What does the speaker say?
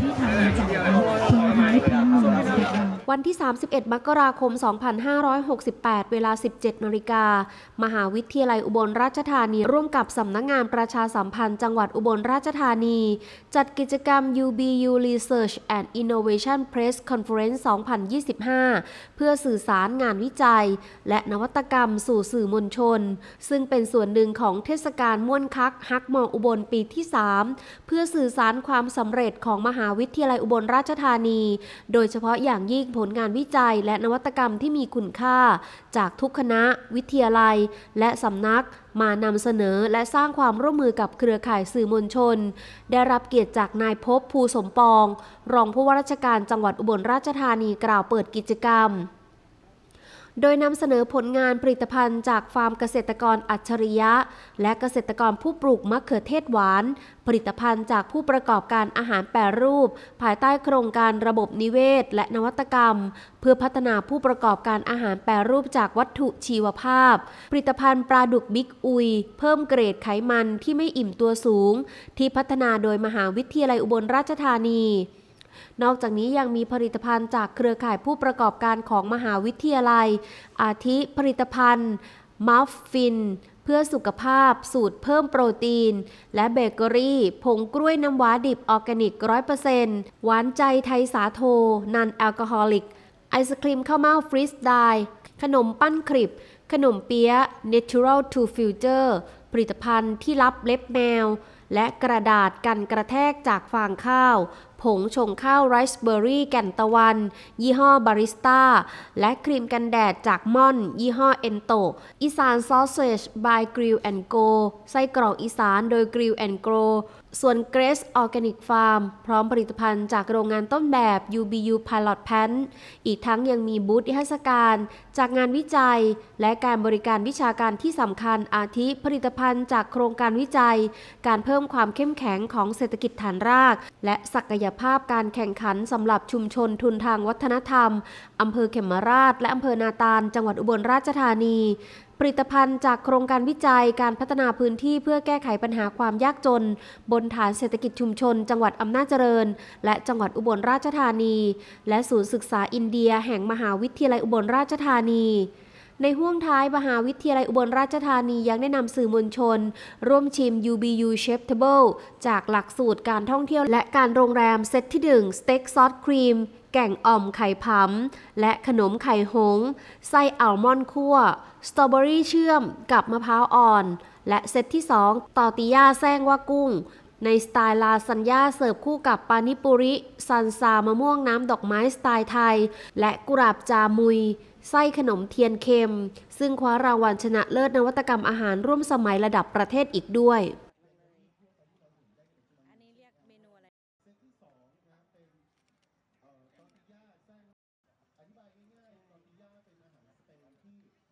ที่ทำม วันที่ 31 มกราคม 2568 เวลา 17นาฬิกา มหาวิทยาลัยอุบลราชธานี ร่วมกับสำนักงงานประชาสัมพันธ์จังหวัดอุบลราชธานี จัดกิจกรรม UBU Research and Innovation Press Conference 2025 เพื่อสื่อสารงานวิจัย และนวัตกรรมสู่สื่อมวลชน ซึ่งเป็นส่วนหนึ่งของเทศกาลม่วนคักฮักมองอุบลปีที่ 3 เพื่อสื่อสารความสำเร็จของมหาวิทยาลัยอุบลราชธานี โดยเฉพาะอย่างยิ่งผลงานวิจัยและนวัตกรรมที่มีคุณค่า จากทุกคณะ วิทยาลัย และสำนักมานำเสนอและสร้างความร่วมมือกับเครือข่ายสื่อมวลชน ได้รับเกียรติจากนายพบภูสมปอง รองผู้ว่าราชการจังหวัดอุบลราชธานีกล่าวเปิดกิจกรรม โดยนำเสนอผลงานผลิตภัณฑ์จากฟาร์มเกษตรกรอัจฉริยะ และเกษตรกรผู้ปลูกมะเขือเทศหวาน ผลิตภัณฑ์จากผู้ประกอบการอาหารแปรรูป ภายใต้โครงการระบบนิเวศ และนวัตกรรม เพื่อพัฒนาผู้ประกอบการอาหารแปรรูปจากวัตถุชีวภาพ ผลิตภัณฑ์ปลาดุกบิ๊กอุย เพิ่มเกรดไขมันที่ไม่อิ่มตัวสูง ที่พัฒนาโดยมหาวิทยาลัยอุบลราชธานี นอกจากนี้ยังมีผลิตภัณฑ์จากเครือข่ายผู้ประกอบการของมหาวิทยาลัย อาทิผลิตภัณฑ์มัฟฟิน เพื่อสุขภาพ สูตรเพิ่มโปรตีน และเบเกอรี่ ผงกล้วยน้ำว้าดิบออร์แกนิก 100%หวานใจไทยสาโท นันแอลกอฮอลิก ไอศครีมข้าวเม่าฟรีสไดขนมปั้นคริบ ขนมเปี๊ยะ Natural to Future ผลิตภัณฑ์ที่รับเล็บแมว และกระดาษกันกระแทกจากฟางข้าว ผงชงข้าวไรซ์เบอร์รี่แก่นตะวัน ยี่ห้อบาริสต้า และครีมกันแดดจากม่อน ยี่ห้อเอนโตอีสานซอสเซจ by Grill and Go ไส้กรอกอีสานโดย Grill and Go ส่วน Grace Organic Farm พร้อมผลิตภัณฑ์จากโรงงานต้นแบบ UBU Pilot Pan อีกทั้งยังมีบูธนิทรรศการ จากงานวิจัย และการบริการวิชาการที่สำคัญอาทิผลิตภัณฑ์จากโครงการวิจัย การเพิ่มความเข้มแข็งของเศรษฐกิจฐานราก และศักยภาพการแข่งขันสำหรับชุมชนทุนทางวัฒนธรรมอำเภอเขมราช และอำเภอนาตาล จังหวัดอุบลราชธานีผลิตภัณฑ์จากโครงการวิจัยการพัฒนาพื้นที่เพื่อแก้ไขปัญหาความยากจน บนฐานเศรษฐกิจชุมชน จังหวัดอำนาจเจริญ และจังหวัดอุบลราชธานี และศูนย์ศึกษาอินเดียแห่งมหาวิทยาลัยอุบลราชธานี ในห่วงท้ายมหาวิทยาลัยอุบลราชธานียังได้นำสื่อมวลชน ร่วมชิม UBU Chef Table จากหลักสูตรการท่องเที่ยวและการโรงแรมเซตที่ 1 สเต็กซอสครีม แก่งอ่อมไข่พำและขนมไข่หงส์ไส้อัลมอนด์คั่ว สตรอเบอรี่เชื่อมกับมะพร้าวอ่อน และเซตที่ 2 ตอติย่าแซงว่ากุ้งในสไตล์ลาซันญ่าเสิร์ฟคู่กับปานิปุริ ซันซามะม่วงน้ำดอกไม้สไตล์ไทย และกุหลาบจามุย ไส้ขนมเทียนเค็ม ซึ่งคว้ารางวัลชนะเลิศนวัตกรรมอาหารร่วมสมัยระดับประเทศอีกด้วย